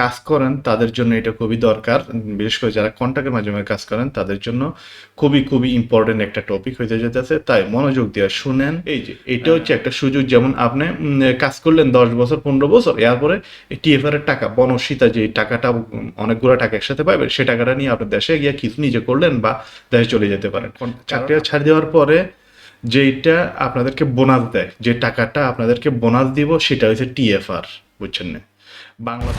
কাজ করেন তাদের জন্য এটা খুবই দরকার। বিশেষ করে যারা কন্ট্রাক্টের মাধ্যমে কাজ করেন তাদের জন্য খুবই খুবই ইম্পর্টেন্ট একটা টপিক হইতে যেতেছে তাই মনোযোগ দিয়ে শুনেন। এই যে এটা হচ্ছে একটা সুযোগ যেমন আপনি কাজ করলেন দশ বছর পনেরো বছর এরপরে টিএফআর এর টাকা বনসীতা যে টাকাটা অনেকগুলো টাকা একসাথে পাবেন সে টাকাটা নিয়ে আপনি দেশে গিয়ে কিছু নিজে করলেন বা দেশে চলে যেতে পারেন। চাকরিটা ছাড় দেওয়ার পরে যেটা আপনাদেরকে বোনাস দেয় যে টাকাটা আপনাদেরকে বোনাস দিব সেটা হচ্ছে টিএফআর বুঝছেন না? বাংলা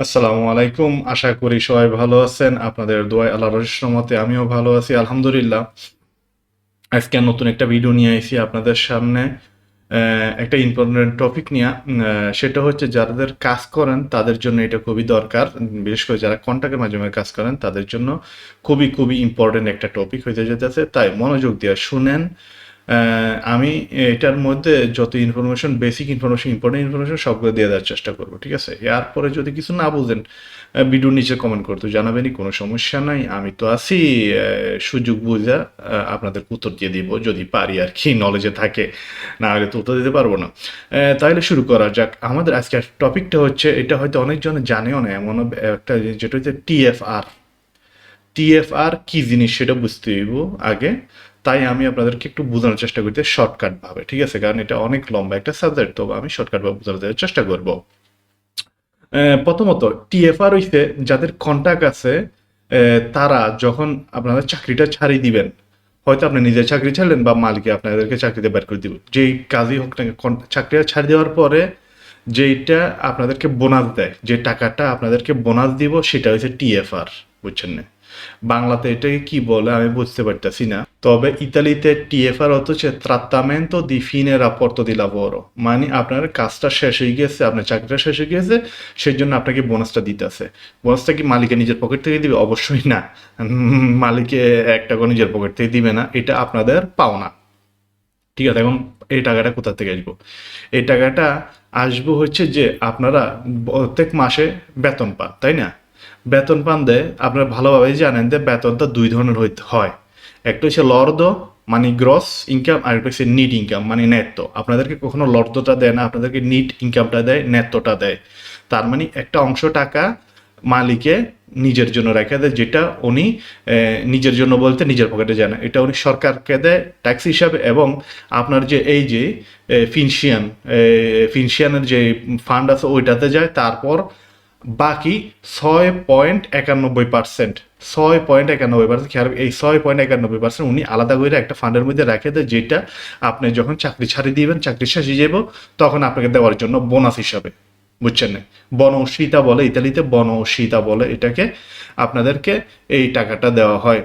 আসসালামু আলাইকুম। আশা করি সবাই ভালো আছেন। আপনাদের দোয়াই আল্লাহর রহমতে আমিও ভালো আছি, আলহামদুলিল্লাহ। আজকে নতুন একটা ভিডিও নিয়ে আইসি আপনাদের সামনে। একটা ইম্পর্টেন্ট টপিক নিয়ে সেটা হচ্ছে যাদের কাজ করেন, তাদের জন্য এটা খুবই দরকার। বিশেষ করে যারা কন্ট্যাক্টের মাধ্যমে কাজ করেন, তাদের জন্য খুবই খুবই ইম্পর্টেন্ট একটা টপিক হইতে যেতেছে তাই মনোযোগ দিয়ে শুনেন আমি এটার মধ্যে যত information basic information important information সবগুলো দিয়ে দেওয়ার চেষ্টা করব, ঠিক আছে? এরপরে যদি কিছু না বুঝেন ভিডিওর নিচে কমেন্ট করতে জানাবেনই, কোনো সমস্যা নাই। আমি তো আছি সুযোগ বুঝা আপনাদের উত্তর দিয়ে দিব, যদি পারি আর কি নলেজে থাকে। না হলে তো উত্তর দিতে পারব না। তাহলে শুরু করা যাক। আমাদের আজকের টপিকটা হচ্ছে, এটা হয়তো অনেকজন জানেও না, এমন একটা যেটা হচ্ছে টিএফআর টিএফআর কি জিনিস সেটা বুঝতে হইব আগে। তাই আমি আপনাদেরকে একটু বোঝানোর চেষ্টা করতে শর্টকাট ভাবে, ঠিক আছে? কারণ এটা অনেক লম্বা একটা সাবজেক্ট তো আমি শর্টকাট ভাবে বোঝানোর চেষ্টা করব। প্রথমত টিএফআর হইছে যাদের কন্ট্যাক্ট আছে তারা যখন আপনাদের চাকরিটা ছাড়িয়ে দিবেন, হয়তো আপনি নিজের চাকরি ছাড়লেন বা মালিকে আপনাদেরকে চাকরিতে বের করে দিব। যেই কাজই হোক না চাকরিটা ছাড়ি দেওয়ার পরে যেইটা আপনাদেরকে বোনাস দেয়, যে টাকাটা আপনাদেরকে বোনাস দিব, সেটা হচ্ছে টিএফআর বুঝছেন না? বাংলাতে এটাকে কি বলে আমি বুঝতে পারতেছি না। তবে ইতালিতে টিএফআর হচ্ছে ট্রাত্তামেন্টো দি ফিনে রাপোর্টো দি মানে আপনার কাজটা শেষ হয়ে গেছে, আপনার চাকরিটা শেষ হয়ে গেছে সেই জন্য আপনাকে বোনাসটা দিতেছে। বোনাসটা কি মালিকের নিজের পকেট থেকে দিবে? অবশ্যই না। মালিকে এক টাকা নিজের পকেট থেকে দিবে না, এটা আপনাদের পাওনা। ঠিক আছে, এখন এই টাকাটা কোথা থেকে আসব? এই টাকাটা আসব হচ্ছে যে আপনারা প্রত্যেক মাসে বেতন পান, তাই না? বেতন পান দেয় আপনারা ভালোভাবেই জানেন যে বেতনটা দুই ধরনের হয়। একটা হচ্ছে লর্দ মানে গ্রস ইনকাম আর একটা হচ্ছে নিট ইনকাম মানে নেত্য আপনাদেরকে কখনো লর্দটা দেয় না, আপনাদেরকে নিট ইনকামটা দেয় নেত্যটা দেয়। তার মানে একটা অংশ টাকা মালিকে নিজের জন্য রেখে দেয়, যেটা উনি নিজের জন্য বলতে নিজের পকেটে যায় না। এটা উনি সরকারকে দেয় ট্যাক্স হিসাবে, এবং আপনার যে এই যে ফিনশিয়ান ফিনশিয়ানের যে ফান্ড আছে, ওইটাতে যায়। তারপর বাকি ছয় পয়েন্ট একানব্বই পার্সেন্ট। ছয় পয়েন্ট একানব্বই পার্সেন্ট। খেয়াল এই ছয় পয়েন্ট একানব্বই পার্সেন্ট উনি আলাদা করে একটা ফান্ডের মধ্যে রাখে দেয়, যেটা আপনি যখন চাকরি ছাড়িয়ে দিবেন, চাকরি শেষে যাব, তখন আপনাকে দেওয়ার জন্য বোনাস হিসাবে। বুঝছেন না? বনশীতা বলে, ইতালিতে বনশীতা বলে এটাকে আপনাদেরকে এই টাকাটা দেওয়া হয়।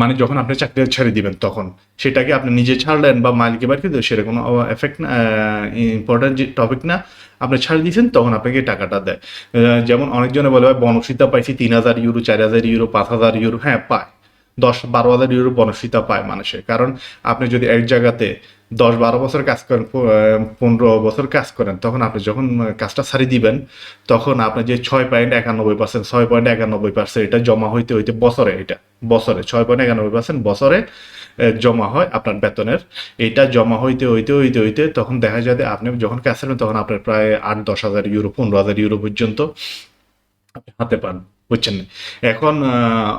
মানে যখন আপনি চাকরি ছেড়ে দিবেন তখন, সেটাকে আপনি নিজে ছাড়লেন বা মালিকে বাড়িকে সেটা কোনো এফেক্ট ইম্পর্টেন্ট যে টপিক না, আপনি ছাড়ে দিয়েছেন, তখন আপনাকে টাকাটা দেয়। যেমন অনেকজনে বলে, ভাই বনসিতা পাইছি তিন হাজার ইউরো চার হাজার ইউরো পাঁচ হাজার ইউরো হ্যাঁ পায়। দশ বারো হাজার ইউরো বনশিতা পায় মানুষে কারণ আপনি যদি এক জায়গাতে দশ বারো বছর কাজ করেন পনেরো বছর কাজ করেন, তখন আপনি যখন কাজটা ছাড়ি দিবেন, তখন আপনি যে ছয় পয়েন্ট একানব্বই পার্সেন্ট ছয় পয়েন্ট একানব্বই পার্সেন্ট এটা জমা হইতে হইতে বছরে এটা, বছরে ছয় পয়েন্ট একানব্বই পার্সেন্ট বছরে জমা হয় আপনার বেতনের। এটা জমা হইতে হইতে হইতে হইতে তখন দেখা যায় যে আপনি যখন কাজ ছাড়বেন, তখন আপনার প্রায় আট দশ হাজার ইউরো পনেরো হাজার ইউরো পর্যন্ত আপনি হাতে পান। বুঝছেন? এখন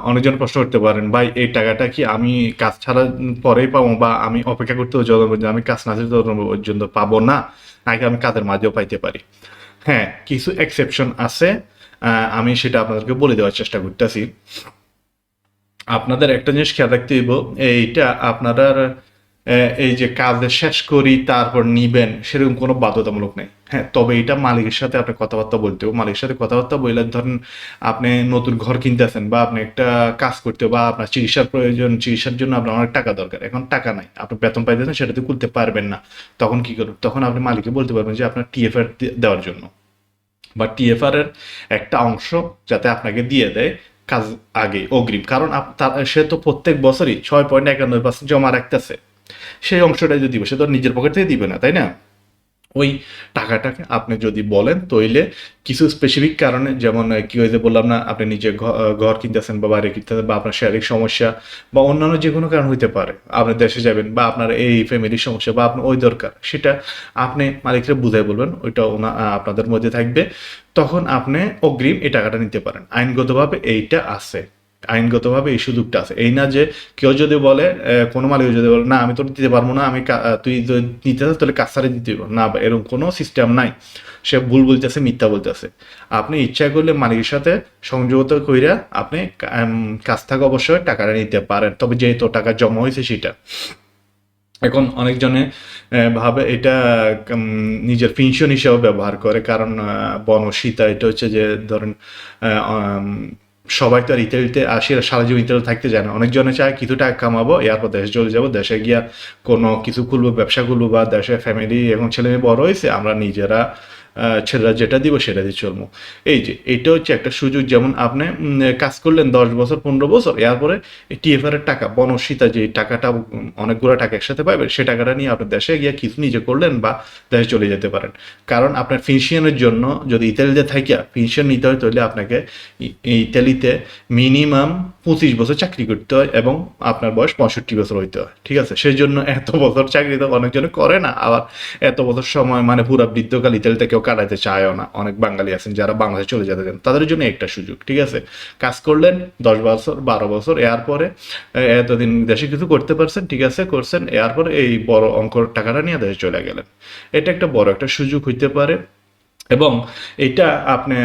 অনেকজন প্রশ্ন করতে পারেন, ভাই, এই টাকাটা কি আমি কাজ ছাড়ার পরেই পাবো বা আমি অপেক্ষা করতে হবে আমি কাজ না পর্যন্ত পাবো না? নাকি আমি কাজের মাঝেও পাইতে পারি? হ্যাঁ কিছু এক্সেপশন আছে আমি সেটা আপনাদেরকে বলে দেওয়ার চেষ্টা করতেছি। আপনাদের একটা জিনিস খেয়াল রাখতে হইব, এইটা আপনারা এই যে কাজে শেষ করি, তারপর নিবেন, সেরকম কোনো বাধ্যতামূলক নেই। হ্যাঁ তবে এটা মালিকের সাথে আপনি কথাবার্তা বলতে হবে। মালিকের সাথে কথাবার্তা বললে ধরেন আপনি নতুন ঘর কিনতেছেন বা আপনি একটা কাজ করতে বা আপনার চিকিৎসার প্রয়োজন, চিকিৎসার জন্য আপনার অনেক টাকা দরকার। এখন টাকা নাই। আপনি বেতন পাইতেছেন সেটাতে করতে পারবেন না। তখন কি করবেন? তখন আপনি মালিককে বলতে পারবেন যে আপনার টিএফআর দেওয়ার জন্য। বা টিএফআর এর একটা অংশ যাতে আপনাকে দিয়ে দেয় কাজ আগে অগ্রিম। কারণ সে তো প্রত্যেক বছরই ছয় পয়েন্ট একানব্বই পার্সেন্ট জমা রাখতেছে। সেই অংশটা যদি দিবে, সে তো নিজের পকেট থেকে দিবে না, তাই না? ওই টাকাটাকে আপনি যদি বলেন তইলে কিছু স্পেসিফিক কারণে, যেমন কি হয়েছে বললাম না, আপনি নিজে ঘর কিনতেছেন বা বাড়ি কিনতেছেন বা আপনার শারীরিক সমস্যা বা অন্যান্য যে কোনো কারণ হইতে পারে, আপনি দেশে যাবেন বা আপনার এই ফ্যামিলির সমস্যা বা আপনার ওই দরকার, সেটা আপনি মালিককে বুঝাই বলবেন, ওইটা আপনাদের মধ্যে থাকবে, তখন আপনি অগ্রিম এই টাকাটা নিতে পারেন। আইনগতভাবে এইটা আছে। আইনগতভাবে এই সুযোগটা আছে। এই না যে কেউ যদি বলে কোনো মালিক যদি বলে, না, আমি তোর দিতে পারব না, আমি তুই নিতে চাস, তাহলে কাছারে দিতে না এরকম কোনো সিস্টেম নাই। সে ভুল বলতেছে, মিথ্যা বলতেছে। আপনি ইচ্ছা করলে মালিকের সাথে সংযুক্ত কইরা আপনি কাজ থেকে অবশ্যই টাকাটা নিতে পারেন। তবে যেহেতু টাকা জমা হয়েছে সেটা। এখন অনেকজনে ভাবে এটা নিজের পেনশন হিসেবে ব্যবহার করে। কারণ বনশীতা এটা হচ্ছে যে ধরেন সবাই তো আর ইতালিতে আসি, সারা জীবন ইতালিতে থাকতে যায় না অনেকজনে চায়, কিছু টাকা কামাবো এরপর দেশে চলে যাব, দেশে গিয়া কোনো কিছু খুলবো, ব্যবসা খুলবো বা দেশে ফ্যামিলি এবং ছেলে মেয়ে বড় হয়েছে, আমরা নিজেরা ছেলেরা যেটা দিব সেটা দিয়ে চলবো। এই যে, এটা হচ্ছে একটা সুযোগ যেমন আপনি কাজ করলেন দশ বছর, পনেরো বছর, এরপরে টিএফআর এর টাকা বনশীতা যে টাকাটা অনেকগুলো টাকা একসাথে পাবেন সে টাকাটা নিয়ে আপনি দেশে গিয়ে কিছু নিজে করলেন বা দেশে চলে যেতে পারেন। কারণ আপনার পেনশনের জন্য যদি ইতালিতে থাকিয়া পেনশন নিতে হয়, তাহলে আপনাকে ইতালিতে মিনিমাম পঁচিশ বছর চাকরি করতে হয় এবং আপনার বয়স পঁয়ষট্টি বছর হইতে হয়, ঠিক আছে? সেই জন্য এত বছর চাকরি তো অনেকজনে করে না, আবার এত বছর সময় মানে পুরা বৃদ্ধকাল ইতালিতে কেউ কাটাইতে চায়ও না। অনেক বাঙালি আছেন যারা বাংলাদেশে চলে যেতে চান, তাদের জন্য একটা সুযোগ, ঠিক আছে? কাজ করলেন, দশ বছর, বারো বছর, এর পরে এতদিন দেশে কিছু করতে পারছেন, ঠিক আছে, করছেন, এর পরে এই বড় অঙ্কর টাকাটা নিয়ে দেশে চলে গেলেন। এটা একটা বড় একটা সুযোগ হইতে পারে এবং এটা আপনি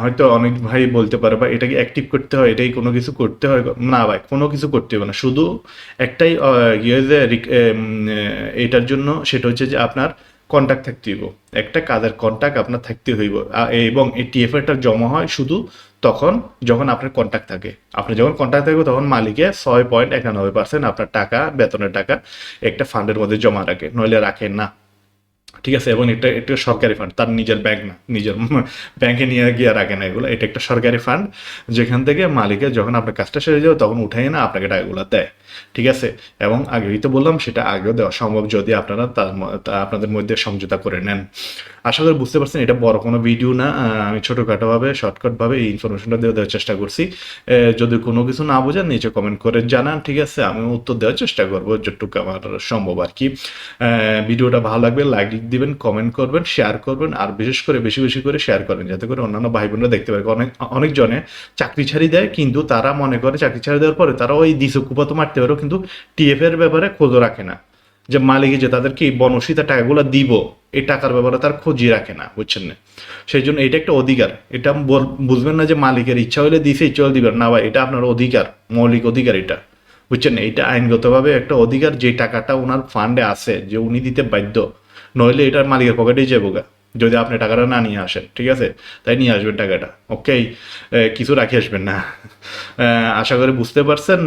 হয়তো অনেক ভাই বলতে পারে বা এটাকে অ্যাক্টিভ করতে হয়, এটাই কোনো কিছু করতে হয়। না ভাই, কোনো কিছু করতে হবে না। শুধু একটাই ইয়ে যে এটার জন্য সেটা হচ্ছে যে আপনার কন্ট্যাক্ট থাকতে হইব। একটা কাজের কন্ট্যাক্ট আপনার থাকতে হইব। এবং এই টিএফআরটা জমা হয় শুধু তখন যখন আপনার কন্ট্যাক্ট থাকে। আপনি যখন কন্ট্যাক্ট থাকবে তখন মালিকে ছয় পয়েন্ট একানব্বই পার্সেন্ট আপনার টাকা, বেতনের টাকা একটা ফান্ডের মধ্যে জমা রাখে। নইলে রাখেন না। ঠিক আছে? এবং এটা একটা সরকারি ফান্ড তার নিজের ব্যাংক না। নিজের ব্যাংকে নিয়ে গিয়ে রাখে না এগুলো। এটা একটা সরকারি ফান্ড যেখান থেকে মালিকের যখন আপনার কাজটা সেরে যাবে তখন উঠাই না, আপনাকে টাকাগুলো দেয়। ঠিক আছে? এবং আগেই তো বললাম, সেটা আগেও দেওয়া সম্ভব যদি আপনারা তার আপনাদের মধ্যে সমঝোতা করে নেন। আশা করি বুঝতে পারছেন, এটা বড় কোনো ভিডিও না। আমি ছোটোখাটোভাবে শর্টকাটভাবে এই ইনফরমেশনটা দিয়ে দেওয়ার চেষ্টা করছি। যদি কোনো কিছু না বোঝেন, নিচে কমেন্ট করে জানান, ঠিক আছে? আমি উত্তর দেওয়ার চেষ্টা করব, যতটুকু আমার সম্ভব আর কি। ভিডিওটা ভালো লাগবে লাইক দিবেন কমেন্ট করবেন শেয়ার করবেন, আর বিশেষ করে বেশি বেশি করে শেয়ার করেন, যাতে করে অন্যান্য ভাই বোনরা দেখতে পারে। অনেক, অনেকজনে চাকরি ছাড়ি দেয়, কিন্তু তারা মনে করে চাকরি ছাড়ি দেওয়ার পরে তারা ওই দিশে কুপা তো মারতে পারেও কিন্তু টিএফ এর ব্যাপারে খোঁজও রাখে না। যে মালিকে যে তাদেরকে এই বনশীতা টাকাগুলো দিব, এই টাকার ব্যাপারে তার খোঁজই রাখে না, বুঝছেন না? সেই জন্য এটা একটা অধিকার। এটা বুঝবেন না যে মালিকের ইচ্ছা হলে দিছে, ইচ্ছা হলে দিবেন না। ভাই, এটা আপনার অধিকার, মৌলিক অধিকার এটা, বুঝছেন এটা আইনগতভাবে একটা অধিকার যে টাকাটা ওনার ফান্ডে আছে, যে উনি দিতে বাধ্য, নইলে এটার মালিকের পকেটেই যাব গা। যদি আপনি টাকাটা না নিয়ে আসেন, ঠিক আছে? তাই নিয়ে আসবেন টাকাটা ওকেই কিছু রাখি আসবেন না। আশা করি বুঝতে পারছেন।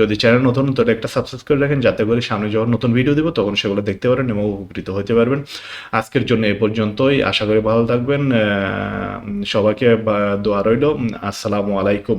যদি চ্যানেল নতুন, তাহলে একটা সাবস্ক্রাইব করে রাখেন, যাতে করে সামনে যখন নতুন ভিডিও দিব, তখন সেগুলো দেখতে পারেন এবং উপকৃত হতে পারবেন। আজকের জন্য এ পর্যন্তই। আশা করি ভালো থাকবেন। সবাইকে দোয়া রইল। আসসালামু আলাইকুম।